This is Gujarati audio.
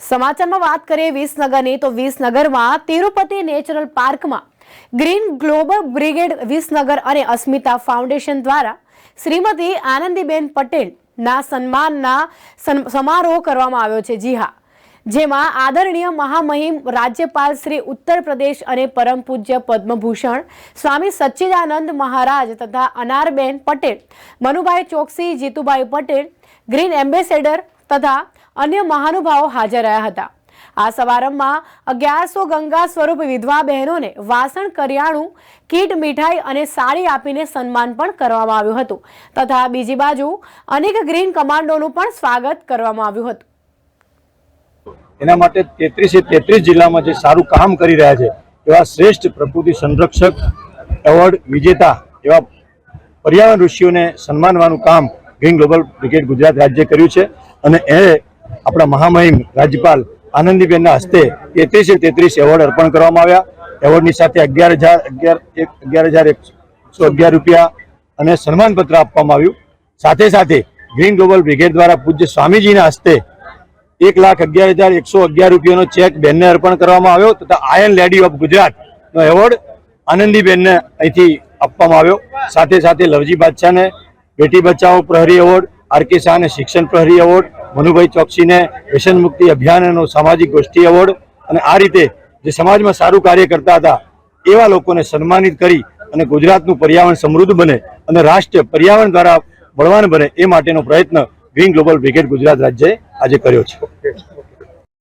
સમાચારમાં વાત કરીએ વિસનગરની, તો વિસનગરમાં તિરુપતિ નેચરલ પાર્કમાં ગ્રીન ગ્લોબલ બ્રિગેડ વિસનગર અને અસ્મિતા ફાઉન્ડેશન દ્વારા શ્રીમતી આનંદીબેન પટેલના સન્માનના સન્- સમારોહ કરવામાં આવ્યો છે. જી હા. જેમાં આદરણીય મહામહિમ રાજ્યપાલ શ્રી ઉત્તર પ્રદેશ અને પરમ પૂજ્ય પદ્મભૂષણ, સ્વામી સચ્ચિદાનંદ મહારાજ તથા અનારબેન પટેલ, મનુભાઈ ચોકસી, જીતુભાઈ પટેલ, ગ્રીન એમ્બેસેડર તથા અન્ય મહાનુભાવો હાજર રહ્યા હતા. આ સમારંભમાં અગિયારસો ગંગા સ્વરૂપ વિધવા બહેનોને વાસણ, કરિયાણું, કીટ, મીઠાઈ અને સાડી આપીને સન્માન પણ કરવામાં આવ્યું હતું. તથા બીજી બાજુ અનેક ગ્રીન કમાન્ડોનું પણ સ્વાગત કરવામાં આવ્યું હતું. એના માટે તેત્રીસે તેત્રીસ જિલ્લામાં જે સારું કામ કરી રહ્યા છે, એવા શ્રેષ્ઠ પ્રકૃતિ સંરક્ષક એવોર્ડ વિજેતા એવા પર્યાવરણ ઋષિઓને સન્માનવાનું કામ ગ્રીન ગ્લોબલ બ્રિગેડ ગુજરાત રાજ્ય કર્યું છે. અને એ આપણા મહામહિમ રાજ્યપાલ આનંદીબેનના હસ્તે તેત્રીસે તેત્રીસ એવોર્ડ અર્પણ કરવામાં આવ્યા. એવોર્ડની સાથે અગિયાર હજાર, અગિયાર અગિયાર હજાર એકસો અગિયાર રૂપિયા અને સન્માનપત્ર આપવામાં આવ્યું. સાથે સાથે ગ્રીન ગ્લોબલ બ્રિગેડ દ્વારા પૂજ્ય સ્વામીજીના હસ્તે એક લાખ અગિયાર હજાર એકસો અગિયાર રૂપિયાનો ચેક બેનને અર્પણ કરવામાં આવ્યો તથા આયન લેડી ઓફ ગુજરાતનો એવોર્ડ આનંદીબેનને અહીંથી આપવામાં આવ્યો. સાથે સાથે લવજી બાદશાહને બેટી બચાવો પ્રહરી એવોર્ડ, આર કે શાહને શિક્ષણ પ્રહરી એવોર્ડ મનુભાઈ ચોકસીને વ્યસન મુક્તિ અભિયાનનો સામાજિક ગોષ્ઠી એવોર્ડ અને આ રીતે જે સમાજમાં સારું કાર્ય કરતા હતા, એવા લોકોને સન્માનિત કરી અને ગુજરાતનું પર્યાવરણ સમૃદ્ધ બને અને રાષ્ટ્ર પર્યાવરણ દ્વારા બળવાન બને એ માટેનો પ્રયત્ન ગ્રીન ગ્લોબલ બ્રિગેડ ગુજરાત રાજ્યએ આજે કર્યો છે.